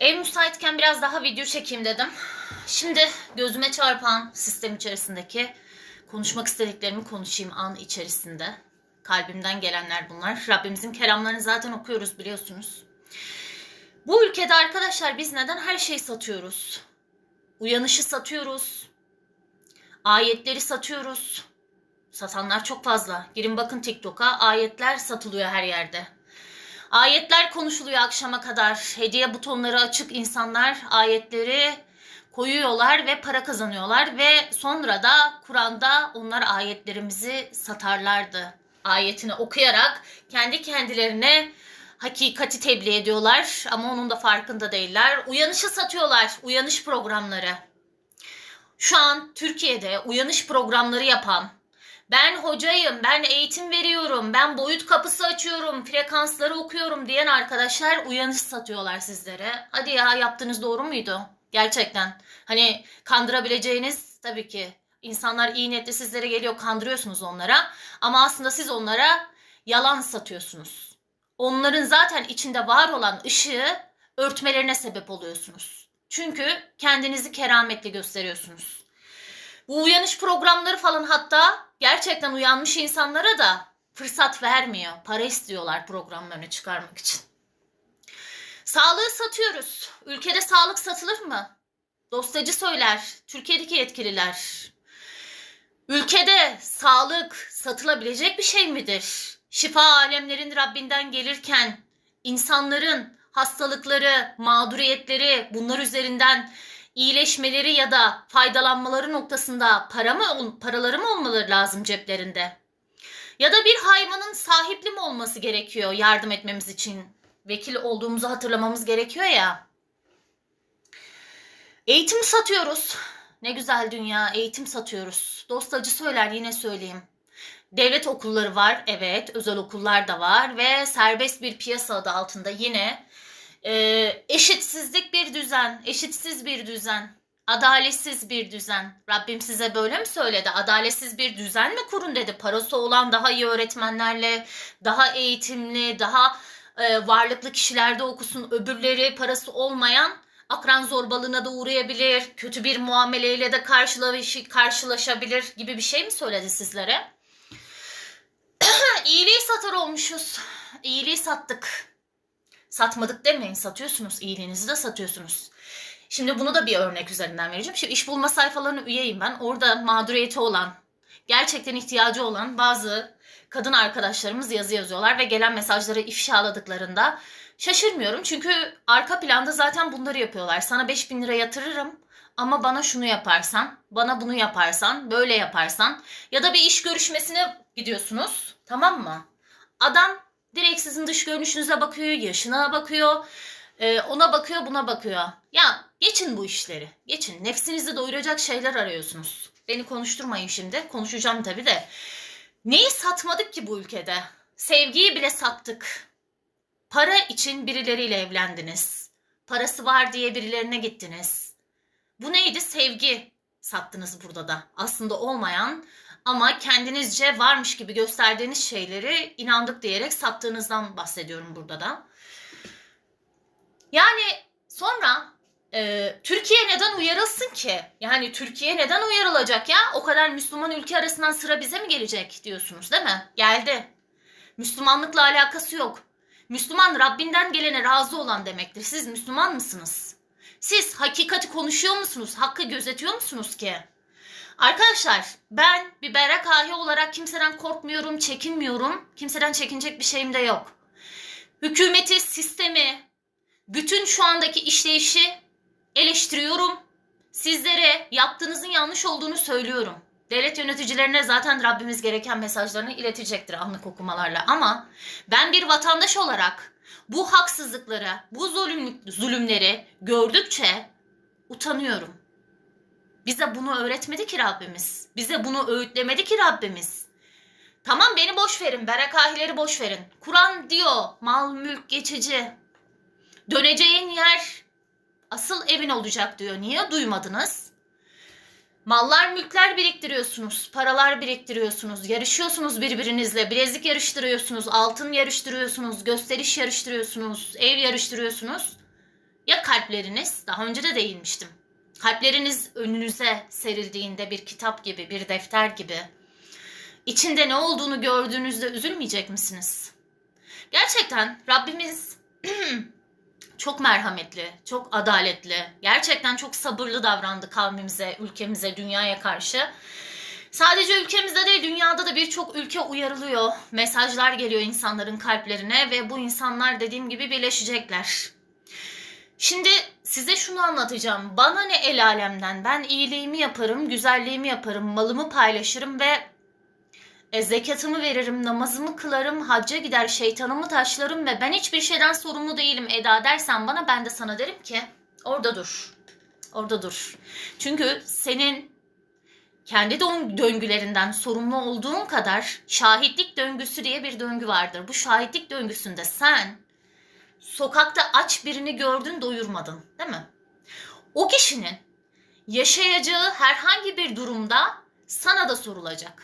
Ev müsaitken biraz daha video çekeyim dedim. Şimdi gözüme çarpan sistem içerisindeki konuşmak istediklerimi konuşayım an içerisinde. Kalbimden gelenler bunlar. Rabbimizin kelamlarını zaten okuyoruz biliyorsunuz. Bu ülkede arkadaşlar biz neden her şeyi satıyoruz? Uyanışı satıyoruz. Ayetleri satıyoruz. Satanlar çok fazla. Girin bakın TikTok'a ayetler satılıyor her yerde. Ayetler konuşuluyor akşama kadar. Hediye butonları açık insanlar ayetleri koyuyorlar ve para kazanıyorlar ve sonra da Kur'an'da onlar ayetlerimizi satarlardı. Ayetini okuyarak kendi kendilerine hakikati tebliğ ediyorlar ama onun da farkında değiller. Uyanışı satıyorlar, uyanış programları. Şu an Türkiye'de uyanış programları yapan, ben hocayım, ben eğitim veriyorum, ben boyut kapısı açıyorum, frekansları okuyorum diyen arkadaşlar uyanış satıyorlar sizlere. Hadi ya yaptığınız doğru muydu? Gerçekten. Hani kandırabileceğiniz tabii ki. İnsanlar iyi niyetli sizlere geliyor kandırıyorsunuz onlara. Ama aslında siz onlara yalan satıyorsunuz. Onların zaten içinde var olan ışığı örtmelerine sebep oluyorsunuz. Çünkü kendinizi kerametli gösteriyorsunuz. Bu uyanış programları falan hatta gerçekten uyanmış insanlara da fırsat vermiyor. Para istiyorlar programlarını çıkarmak için. Sağlığı satıyoruz. Ülkede sağlık satılır mı? Dostacı söyler. Türkiye'deki yetkililer. Ülkede sağlık satılabilecek bir şey midir? Şifa alemlerin Rabbinden gelirken insanların hastalıkları, mağduriyetleri bunlar üzerinden iyileşmeleri ya da faydalanmaları noktasında para mı, paraları mı olmaları lazım ceplerinde? Ya da bir hayvanın sahipli mi olması gerekiyor yardım etmemiz için? Vekil olduğumuzu hatırlamamız gerekiyor ya. Eğitim satıyoruz. Ne güzel dünya eğitim satıyoruz. Dostacı söyler yine söyleyeyim. Devlet okulları var evet özel okullar da var ve serbest bir piyasa adı altında yine e, eşitsizlik bir düzen, eşitsiz bir düzen, adaletsiz bir düzen. Rabbim size böyle mi söyledi? Adaletsiz bir düzen mi kurun dedi. Parası olan daha iyi öğretmenlerle, daha eğitimli, daha e, varlıklı kişilerde okusun. Öbürleri parası olmayan akran zorbalığına da uğrayabilir, kötü bir muameleyle de karşılaş karşılaşabilir gibi bir şey mi söyledi sizlere? İyiliği satar olmuşuz. İyiliği sattık. Satmadık demeyin. Satıyorsunuz. iyiliğinizi de satıyorsunuz. Şimdi bunu da bir örnek üzerinden vereceğim. Şimdi iş bulma sayfalarına üyeyim ben. Orada mağduriyeti olan, gerçekten ihtiyacı olan bazı kadın arkadaşlarımız yazı yazıyorlar ve gelen mesajları ifşaladıklarında şaşırmıyorum. Çünkü arka planda zaten bunları yapıyorlar. Sana 5000 lira yatırırım ama bana şunu yaparsan, bana bunu yaparsan, böyle yaparsan ya da bir iş görüşmesine gidiyorsunuz. Tamam mı? Adam direkt sizin dış görünüşünüze bakıyor, yaşına bakıyor, e, ona bakıyor, buna bakıyor. Ya geçin bu işleri. Geçin. Nefsinizi doyuracak şeyler arıyorsunuz. Beni konuşturmayın şimdi. Konuşacağım tabii de. Neyi satmadık ki bu ülkede? Sevgiyi bile sattık. Para için birileriyle evlendiniz. Parası var diye birilerine gittiniz. Bu neydi? Sevgi sattınız burada da. Aslında olmayan ama kendinizce varmış gibi gösterdiğiniz şeyleri inandık diyerek sattığınızdan bahsediyorum burada da. Yani sonra e, Türkiye neden uyarılsın ki? Yani Türkiye neden uyarılacak ya? O kadar Müslüman ülke arasından sıra bize mi gelecek diyorsunuz değil mi? Geldi. Müslümanlıkla alakası yok. Müslüman Rabbinden gelene razı olan demektir. Siz Müslüman mısınız? Siz hakikati konuşuyor musunuz? Hakkı gözetiyor musunuz ki? Arkadaşlar ben bir berrak ahi olarak kimseden korkmuyorum, çekinmiyorum. Kimseden çekinecek bir şeyim de yok. Hükümeti, sistemi, bütün şu andaki işleyişi eleştiriyorum. Sizlere yaptığınızın yanlış olduğunu söylüyorum. Devlet yöneticilerine zaten Rabbimiz gereken mesajlarını iletecektir anlık okumalarla. Ama ben bir vatandaş olarak bu haksızlıkları, bu zulüm, zulümleri gördükçe utanıyorum. Bize bunu öğretmedi ki Rabbimiz. Bize bunu öğütlemedi ki Rabbimiz. Tamam beni boş verin, berekahileri boş verin. Kur'an diyor mal mülk geçici. Döneceğin yer asıl evin olacak diyor. Niye duymadınız? Mallar mülkler biriktiriyorsunuz, paralar biriktiriyorsunuz, yarışıyorsunuz birbirinizle, bilezik yarıştırıyorsunuz, altın yarıştırıyorsunuz, gösteriş yarıştırıyorsunuz, ev yarıştırıyorsunuz. Ya kalpleriniz, daha önce de değinmiştim. Kalpleriniz önünüze serildiğinde bir kitap gibi, bir defter gibi içinde ne olduğunu gördüğünüzde üzülmeyecek misiniz? Gerçekten Rabbimiz çok merhametli, çok adaletli, gerçekten çok sabırlı davrandı kavmimize, ülkemize, dünyaya karşı. Sadece ülkemizde değil dünyada da birçok ülke uyarılıyor. Mesajlar geliyor insanların kalplerine ve bu insanlar dediğim gibi birleşecekler. Şimdi size şunu anlatacağım. Bana ne el alemden? Ben iyiliğimi yaparım, güzelliğimi yaparım, malımı paylaşırım ve e, zekatımı veririm, namazımı kılarım, hacca gider, şeytanımı taşlarım ve ben hiçbir şeyden sorumlu değilim Eda dersen bana ben de sana derim ki orada dur. Orada dur. Çünkü senin kendi dön- döngülerinden sorumlu olduğun kadar şahitlik döngüsü diye bir döngü vardır. Bu şahitlik döngüsünde sen sokakta aç birini gördün doyurmadın değil mi? O kişinin yaşayacağı herhangi bir durumda sana da sorulacak.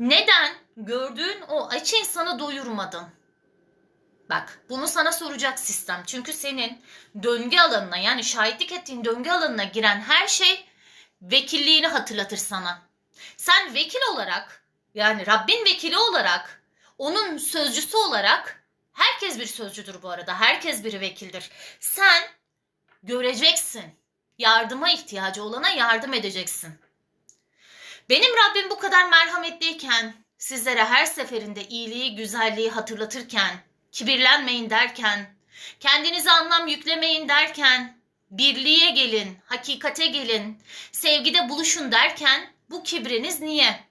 Neden gördüğün o aç insanı doyurmadın? Bak bunu sana soracak sistem. Çünkü senin döngü alanına yani şahitlik ettiğin döngü alanına giren her şey vekilliğini hatırlatır sana. Sen vekil olarak yani Rabbin vekili olarak onun sözcüsü olarak herkes bir sözcüdür bu arada. Herkes bir vekildir. Sen göreceksin. Yardıma ihtiyacı olana yardım edeceksin. Benim Rabbim bu kadar merhametliyken, sizlere her seferinde iyiliği, güzelliği hatırlatırken, kibirlenmeyin derken, kendinize anlam yüklemeyin derken, birliğe gelin, hakikate gelin, sevgide buluşun derken bu kibriniz niye?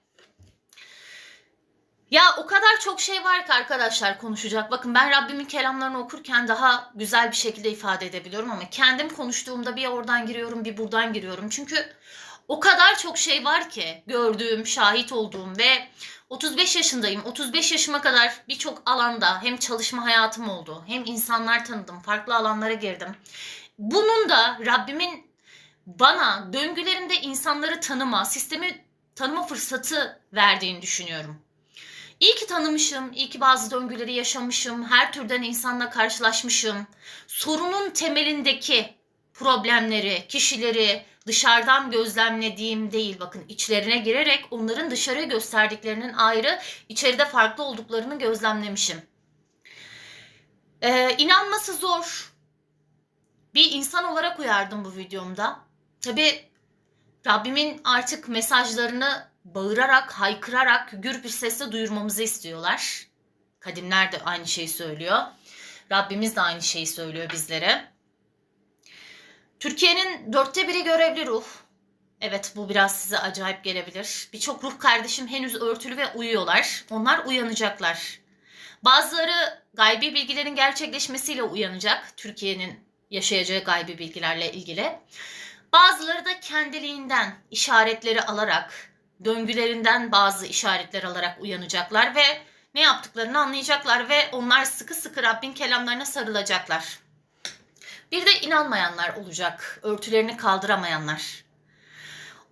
Ya o kadar çok şey var ki arkadaşlar konuşacak. Bakın ben Rabbimin kelamlarını okurken daha güzel bir şekilde ifade edebiliyorum ama kendim konuştuğumda bir oradan giriyorum bir buradan giriyorum. Çünkü o kadar çok şey var ki gördüğüm, şahit olduğum ve 35 yaşındayım. 35 yaşıma kadar birçok alanda hem çalışma hayatım oldu, hem insanlar tanıdım, farklı alanlara girdim. Bunun da Rabbimin bana döngülerimde insanları tanıma, sistemi tanıma fırsatı verdiğini düşünüyorum. İyi ki tanımışım, iyi ki bazı döngüleri yaşamışım, her türden insanla karşılaşmışım. Sorunun temelindeki problemleri, kişileri dışarıdan gözlemlediğim değil. Bakın içlerine girerek onların dışarıya gösterdiklerinin ayrı, içeride farklı olduklarını gözlemlemişim. Ee, inanması zor. Bir insan olarak uyardım bu videomda. Tabi Rabbimin artık mesajlarını bağırarak, haykırarak, gür bir sesle duyurmamızı istiyorlar. Kadimler de aynı şeyi söylüyor. Rabbimiz de aynı şeyi söylüyor bizlere. Türkiye'nin dörtte biri görevli ruh. Evet bu biraz size acayip gelebilir. Birçok ruh kardeşim henüz örtülü ve uyuyorlar. Onlar uyanacaklar. Bazıları gaybi bilgilerin gerçekleşmesiyle uyanacak. Türkiye'nin yaşayacağı gaybi bilgilerle ilgili. Bazıları da kendiliğinden işaretleri alarak, döngülerinden bazı işaretler alarak uyanacaklar ve ne yaptıklarını anlayacaklar ve onlar sıkı sıkı Rabbin kelamlarına sarılacaklar. Bir de inanmayanlar olacak, örtülerini kaldıramayanlar.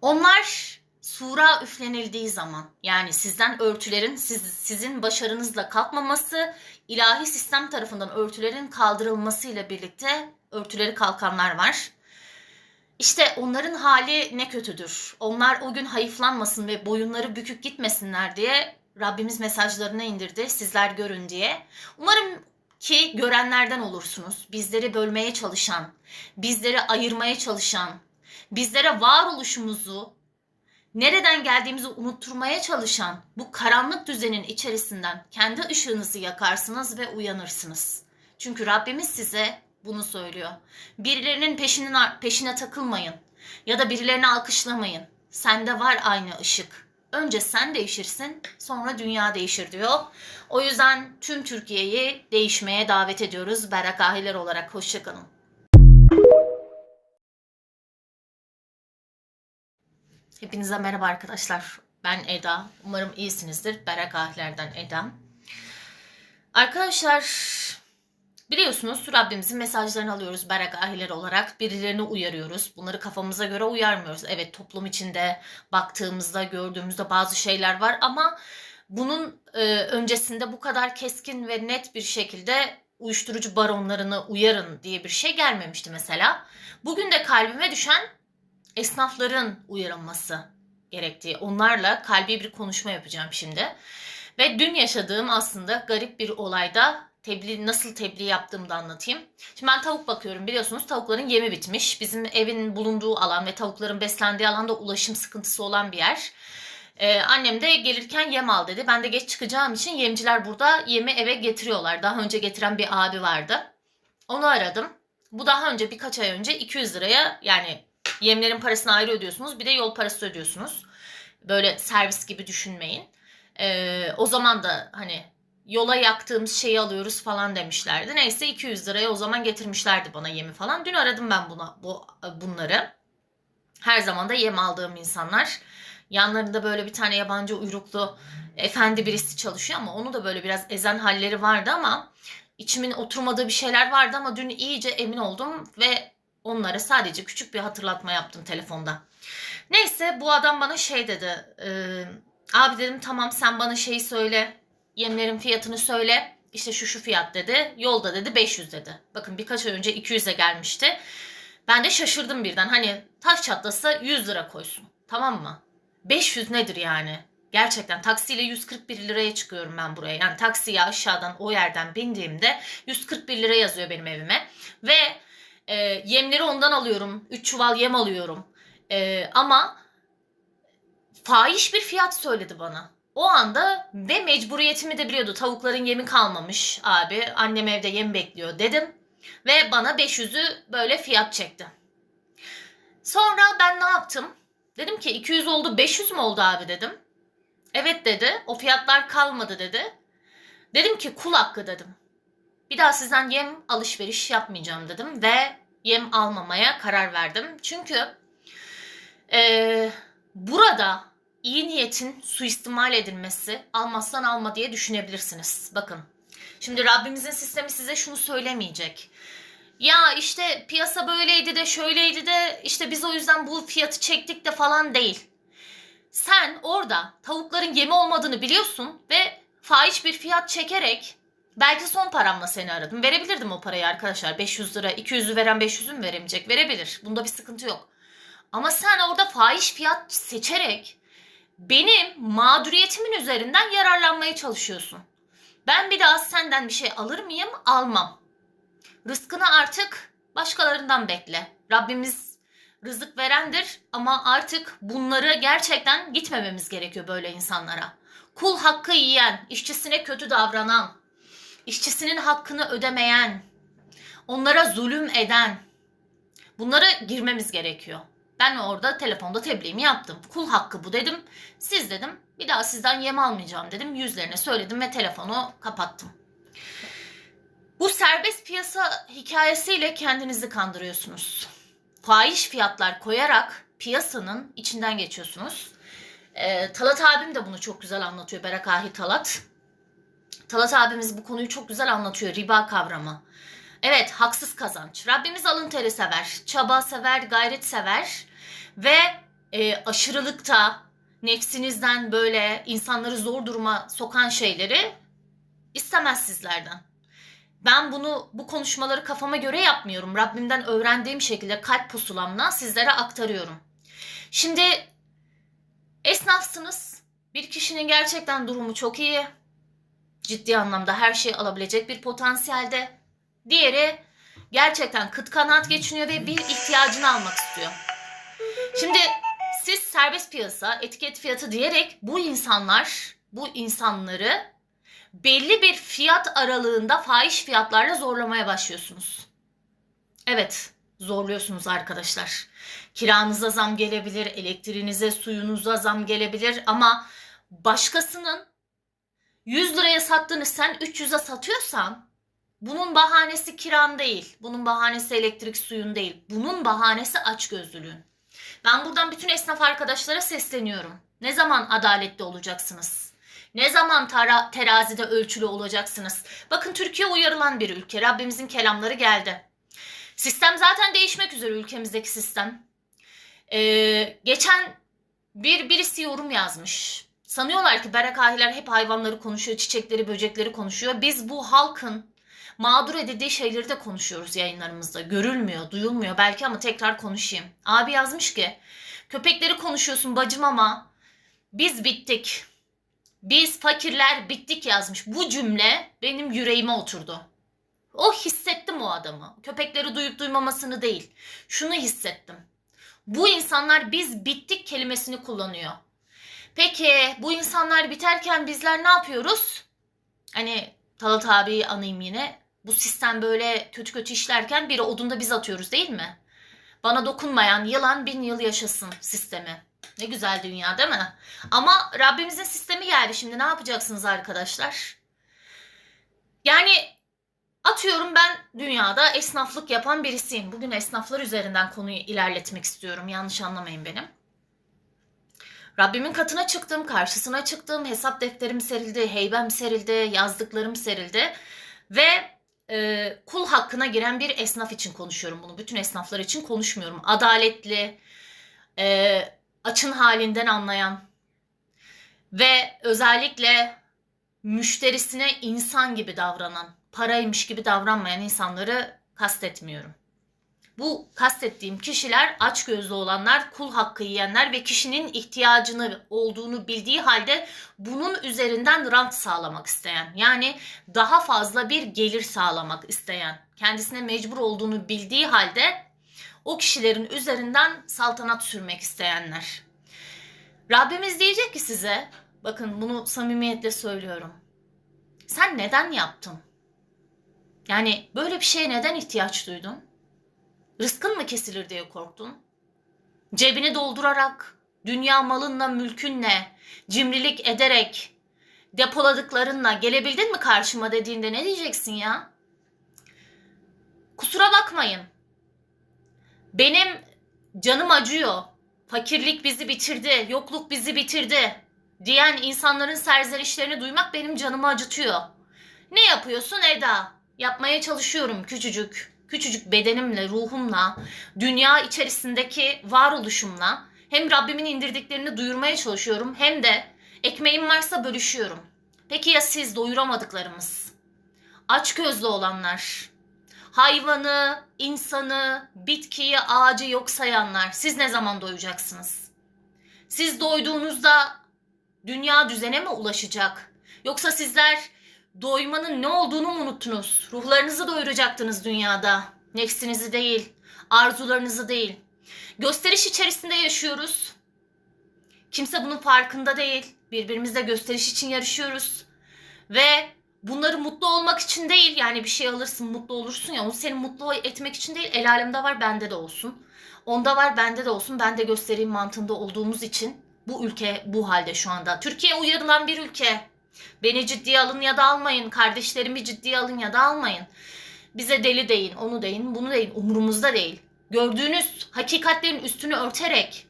Onlar sura üflenildiği zaman yani sizden örtülerin siz, sizin başarınızla kalkmaması, ilahi sistem tarafından örtülerin kaldırılmasıyla birlikte örtüleri kalkanlar var. İşte onların hali ne kötüdür. Onlar o gün hayıflanmasın ve boyunları bükük gitmesinler diye Rabbimiz mesajlarını indirdi. Sizler görün diye. Umarım ki görenlerden olursunuz. Bizleri bölmeye çalışan, bizleri ayırmaya çalışan, bizlere varoluşumuzu, nereden geldiğimizi unutturmaya çalışan bu karanlık düzenin içerisinden kendi ışığınızı yakarsınız ve uyanırsınız. Çünkü Rabbimiz size bunu söylüyor. Birilerinin peşine, peşine takılmayın ya da birilerini alkışlamayın. Sende var aynı ışık. Önce sen değişirsin, sonra dünya değişir diyor. O yüzden tüm Türkiye'yi değişmeye davet ediyoruz. Berrak Ahiler olarak hoşçakalın. Hepinize merhaba arkadaşlar. Ben Eda. Umarım iyisinizdir. Berrak Ahiler'den Eda. Arkadaşlar Biliyorsunuz Rabbimizin mesajlarını alıyoruz Berek ahiler olarak. Birilerini uyarıyoruz. Bunları kafamıza göre uyarmıyoruz. Evet toplum içinde baktığımızda gördüğümüzde bazı şeyler var ama bunun e, öncesinde bu kadar keskin ve net bir şekilde uyuşturucu baronlarını uyarın diye bir şey gelmemişti mesela. Bugün de kalbime düşen esnafların uyarılması gerektiği. Onlarla kalbi bir konuşma yapacağım şimdi. Ve dün yaşadığım aslında garip bir olayda tebliğ nasıl tebliğ yaptığımı da anlatayım. Şimdi ben tavuk bakıyorum biliyorsunuz tavukların yemi bitmiş. Bizim evin bulunduğu alan ve tavukların beslendiği alanda ulaşım sıkıntısı olan bir yer. Ee, annem de gelirken yem al dedi. Ben de geç çıkacağım için yemciler burada yemi eve getiriyorlar. Daha önce getiren bir abi vardı. Onu aradım. Bu daha önce birkaç ay önce 200 liraya yani yemlerin parasını ayrı ödüyorsunuz. Bir de yol parası ödüyorsunuz. Böyle servis gibi düşünmeyin. Ee, o zaman da hani yola yaktığımız şeyi alıyoruz falan demişlerdi. Neyse 200 liraya o zaman getirmişlerdi bana yemi falan. Dün aradım ben buna bu bunları. Her zaman da yem aldığım insanlar. Yanlarında böyle bir tane yabancı uyruklu efendi birisi çalışıyor ama onu da böyle biraz ezen halleri vardı ama içimin oturmadığı bir şeyler vardı ama dün iyice emin oldum ve onlara sadece küçük bir hatırlatma yaptım telefonda. Neyse bu adam bana şey dedi. E, abi dedim tamam sen bana şeyi söyle. Yemlerin fiyatını söyle. İşte şu şu fiyat dedi. Yolda dedi 500 dedi. Bakın birkaç ay önce 200'e gelmişti. Ben de şaşırdım birden. Hani taş çatlasa 100 lira koysun. Tamam mı? 500 nedir yani? Gerçekten taksiyle 141 liraya çıkıyorum ben buraya. Yani taksiye aşağıdan o yerden bindiğimde 141 lira yazıyor benim evime. Ve e, yemleri ondan alıyorum. 3 çuval yem alıyorum. E, ama fahiş bir fiyat söyledi bana. O anda ve mecburiyetimi de biliyordu. Tavukların yemi kalmamış abi. Annem evde yem bekliyor dedim. Ve bana 500'ü böyle fiyat çekti. Sonra ben ne yaptım? Dedim ki 200 oldu 500 mü oldu abi dedim. Evet dedi. O fiyatlar kalmadı dedi. Dedim ki kul hakkı dedim. Bir daha sizden yem alışveriş yapmayacağım dedim ve yem almamaya karar verdim. Çünkü e, burada iyi niyetin suistimal edilmesi almazsan alma diye düşünebilirsiniz. Bakın şimdi Rabbimizin sistemi size şunu söylemeyecek. Ya işte piyasa böyleydi de şöyleydi de işte biz o yüzden bu fiyatı çektik de falan değil. Sen orada tavukların yemi olmadığını biliyorsun ve fahiş bir fiyat çekerek belki son paramla seni aradım. Verebilirdim o parayı arkadaşlar. 500 lira 200'ü veren 500'ü mü veremeyecek? Verebilir. Bunda bir sıkıntı yok. Ama sen orada fahiş fiyat seçerek benim mağduriyetimin üzerinden yararlanmaya çalışıyorsun. Ben bir daha senden bir şey alır mıyım? Almam. Rızkını artık başkalarından bekle. Rabbimiz rızık verendir ama artık bunları gerçekten gitmememiz gerekiyor böyle insanlara. Kul hakkı yiyen, işçisine kötü davranan, işçisinin hakkını ödemeyen, onlara zulüm eden bunlara girmemiz gerekiyor. Ben orada telefonda tebliğimi yaptım. Kul hakkı bu dedim. Siz dedim bir daha sizden yem almayacağım dedim. Yüzlerine söyledim ve telefonu kapattım. Bu serbest piyasa hikayesiyle kendinizi kandırıyorsunuz. Fahiş fiyatlar koyarak piyasanın içinden geçiyorsunuz. Ee, Talat abim de bunu çok güzel anlatıyor. Berakahi Talat. Talat abimiz bu konuyu çok güzel anlatıyor. Riba kavramı. Evet haksız kazanç. Rabbimiz alın teri sever. Çaba sever, gayret sever. Ve e, aşırılıkta nefsinizden böyle insanları zor duruma sokan şeyleri istemez sizlerden. Ben bunu bu konuşmaları kafama göre yapmıyorum. Rabbimden öğrendiğim şekilde kalp pusulamla sizlere aktarıyorum. Şimdi esnafsınız. Bir kişinin gerçekten durumu çok iyi. Ciddi anlamda her şeyi alabilecek bir potansiyelde. Diğeri gerçekten kıt kanaat geçiniyor ve bir ihtiyacını almak istiyor. Şimdi siz serbest piyasa, etiket fiyatı diyerek bu insanlar, bu insanları belli bir fiyat aralığında fahiş fiyatlarla zorlamaya başlıyorsunuz. Evet, zorluyorsunuz arkadaşlar. Kiranıza zam gelebilir, elektriğinize, suyunuza zam gelebilir ama başkasının 100 liraya sattığını sen 300'e satıyorsan bunun bahanesi kiran değil. Bunun bahanesi elektrik suyun değil. Bunun bahanesi açgözlülüğün. Ben buradan bütün esnaf arkadaşlara sesleniyorum. Ne zaman adaletli olacaksınız? Ne zaman tara- terazide ölçülü olacaksınız? Bakın Türkiye uyarılan bir ülke. Rabbimizin kelamları geldi. Sistem zaten değişmek üzere ülkemizdeki sistem. Ee, geçen bir birisi yorum yazmış. Sanıyorlar ki berakahiler hep hayvanları konuşuyor, çiçekleri, böcekleri konuşuyor. Biz bu halkın mağdur edildiği şeyleri de konuşuyoruz yayınlarımızda. Görülmüyor, duyulmuyor belki ama tekrar konuşayım. Abi yazmış ki köpekleri konuşuyorsun bacım ama biz bittik. Biz fakirler bittik yazmış. Bu cümle benim yüreğime oturdu. O hissettim o adamı. Köpekleri duyup duymamasını değil. Şunu hissettim. Bu insanlar biz bittik kelimesini kullanıyor. Peki bu insanlar biterken bizler ne yapıyoruz? Hani Talat abi anayım yine. Bu sistem böyle kötü kötü işlerken biri odunda biz atıyoruz değil mi? Bana dokunmayan yılan bin yıl yaşasın sistemi. Ne güzel dünya değil mi? Ama Rabbimizin sistemi geldi şimdi ne yapacaksınız arkadaşlar? Yani atıyorum ben dünyada esnaflık yapan birisiyim. Bugün esnaflar üzerinden konuyu ilerletmek istiyorum. Yanlış anlamayın benim. Rabbimin katına çıktım, karşısına çıktım, hesap defterim serildi, heybem serildi, yazdıklarım serildi ve e, kul hakkına giren bir esnaf için konuşuyorum bunu. Bütün esnaflar için konuşmuyorum. Adaletli, e, açın halinden anlayan ve özellikle müşterisine insan gibi davranan, paraymış gibi davranmayan insanları kastetmiyorum. Bu kastettiğim kişiler açgözlü olanlar, kul hakkı yiyenler ve kişinin ihtiyacını olduğunu bildiği halde bunun üzerinden rant sağlamak isteyen. Yani daha fazla bir gelir sağlamak isteyen, kendisine mecbur olduğunu bildiği halde o kişilerin üzerinden saltanat sürmek isteyenler. Rabbimiz diyecek ki size, bakın bunu samimiyetle söylüyorum. Sen neden yaptın? Yani böyle bir şeye neden ihtiyaç duydun? Rızkın mı kesilir diye korktun? Cebini doldurarak, dünya malınla, mülkünle, cimrilik ederek, depoladıklarınla gelebildin mi karşıma dediğinde ne diyeceksin ya? Kusura bakmayın. Benim canım acıyor. Fakirlik bizi bitirdi, yokluk bizi bitirdi diyen insanların serzenişlerini duymak benim canımı acıtıyor. Ne yapıyorsun Eda? Yapmaya çalışıyorum küçücük küçücük bedenimle, ruhumla, dünya içerisindeki varoluşumla hem Rabbimin indirdiklerini duyurmaya çalışıyorum hem de ekmeğim varsa bölüşüyorum. Peki ya siz doyuramadıklarımız? Aç gözlü olanlar, hayvanı, insanı, bitkiyi, ağacı yok sayanlar siz ne zaman doyacaksınız? Siz doyduğunuzda dünya düzene mi ulaşacak? Yoksa sizler doymanın ne olduğunu mu unuttunuz? Ruhlarınızı doyuracaktınız dünyada. Nefsinizi değil, arzularınızı değil. Gösteriş içerisinde yaşıyoruz. Kimse bunun farkında değil. Birbirimizle gösteriş için yarışıyoruz. Ve bunları mutlu olmak için değil yani bir şey alırsın mutlu olursun ya onu seni mutlu etmek için değil el alemde var bende de olsun. Onda var bende de olsun ben de göstereyim mantığında olduğumuz için bu ülke bu halde şu anda. Türkiye uyarılan bir ülke. Beni ciddiye alın ya da almayın. Kardeşlerimi ciddiye alın ya da almayın. Bize deli deyin, onu deyin, bunu deyin. Umurumuzda değil. Gördüğünüz hakikatlerin üstünü örterek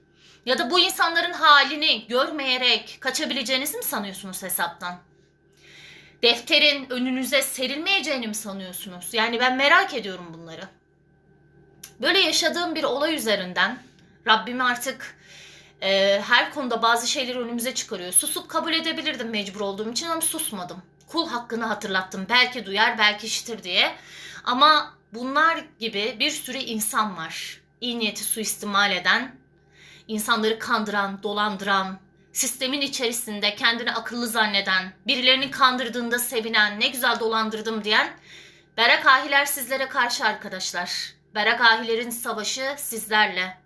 ya da bu insanların halini görmeyerek kaçabileceğinizi mi sanıyorsunuz hesaptan? Defterin önünüze serilmeyeceğini mi sanıyorsunuz? Yani ben merak ediyorum bunları. Böyle yaşadığım bir olay üzerinden Rabbimi artık e, her konuda bazı şeyleri önümüze çıkarıyor. Susup kabul edebilirdim mecbur olduğum için ama susmadım. Kul hakkını hatırlattım. Belki duyar, belki işitir diye. Ama bunlar gibi bir sürü insan var. İyi niyeti suistimal eden, insanları kandıran, dolandıran, sistemin içerisinde kendini akıllı zanneden, birilerinin kandırdığında sevinen, ne güzel dolandırdım diyen Berak ahiler sizlere karşı arkadaşlar. Berak ahilerin savaşı sizlerle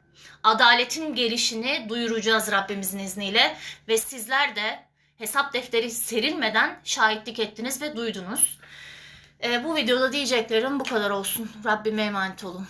adaletin gelişini duyuracağız Rabbimizin izniyle ve sizler de hesap defteri serilmeden şahitlik ettiniz ve duydunuz. Ee, bu videoda diyeceklerim bu kadar olsun. Rabbime emanet olun.